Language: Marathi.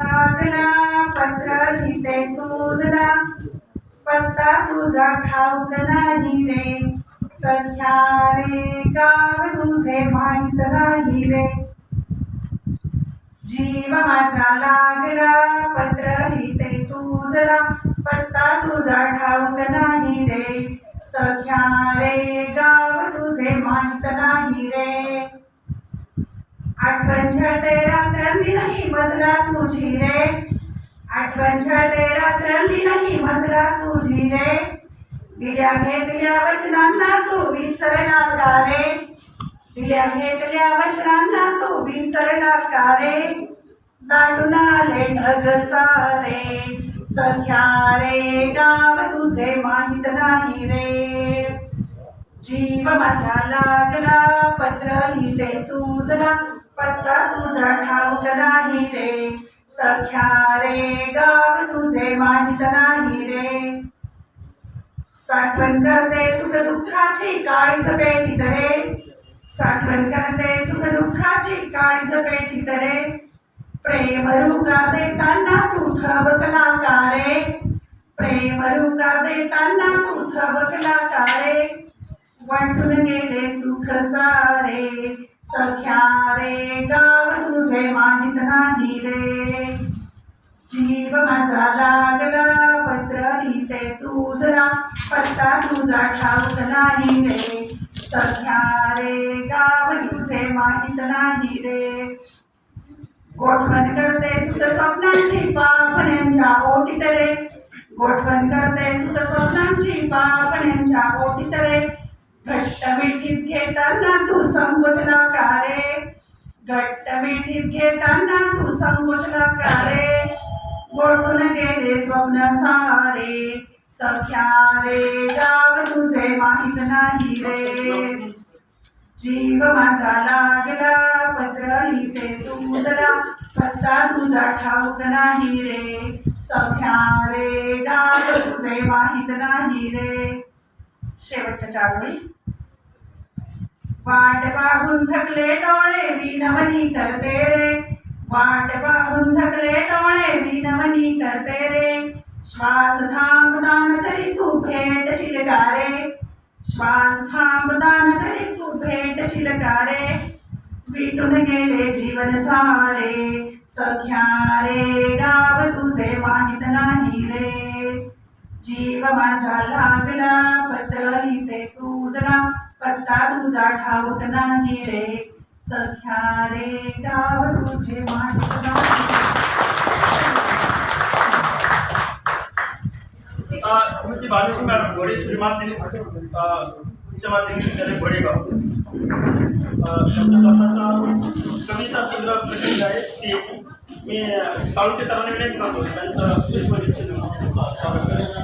लागला पत्र लिहिते तुझला. पत्ता तुझा ठाऊक नाही रे. सख्या रे गाव तुझे माहीत नाही रे. जीव माझा लागला पत्र लिहिते तुझला. पत्ता तुझा ठाऊक नाही रे. सख्या रे गाव तुझे माहीत नाही रे. आठवण छळते रात्रंदी नाही मजला तुझी रे. आठवण छळते रात्रंदी नाही मजला तुझी रे. दिल्या घेतल्या वचनांना तू विसरला का रे? दिल्या घेतल्या वचनांना तू विसरला का रे? दाटून आले ढग सारे. सख्या रे गाव तुझे माहीत नाही रे. जीव माझा लागला पत्र लिहिते तुझला. पत्ता तुझा ठाऊक नाही रे. सख्या रे गाव तुझे माहीत नाही रे. साठवण करते सुख दुःखाची काळीच पेटीत रे. साठवण करते सुख दुःखाची काळीच पेटीत रे. प्रेम रुका देताना तू थबकला का रे? प्रेम रुका देताना तू थबकला का रे? वाटून गेले सुख सारे. सख्या रे गाव तुझे माहीत नाही रे. जीव माझा लागला पत्र लिहिते तुझला पत्ता तुझा ठाऊक नाही रे. सख्या रे गाव तुझे माहीत नाही रे. गोठवण करते सुत स्वप्नांची पापण्यांच्या ओटीत रे. गोठवण करते सुत स्वप्नांची पापण्यांच्या ओटीत रे. घट्ट मिठीत घेताना तू संकोचला का रे घट्ट मिठीत घेताना तू संकोचला का रे गोठून गेले स्वप्न सारे. सख्या रे गाव तुझे माहीत नाही रे. जीव माझा लागला पत्र लिहिते तुझला. पत्ता तुझा ठाऊक नाही रे. सख्या रे गाव तुझे माहीत नाही रे. शेवटच्या चार वाट पाहून थकले डोळे विनवनी करते रे. वाट पाहून थकले डोळे विनवनी करते रे. श्वास थांबदान तरी तू भेटशील का रे? श्वास थांबदान तरी तू भेटशील का रे? विटून गेले जीवन सारे. सख्या रे गाव तुझे माहीत नाही रे. जीव माझा लागला पत्र लिहिते तुझला. पत्ता तुझा ठाऊक नाही रे सख्या रे गाव तुझे स्मृती नाही मॅडम घोडे श्री उच्च माध्यमिक विद्यालय घोडेगाव अ, स्वतःचा कविता संग्रह प्रसिद्ध आहे सी मी साळुंके सरांना विनंती करतो त्यांचं स्वागत करेन.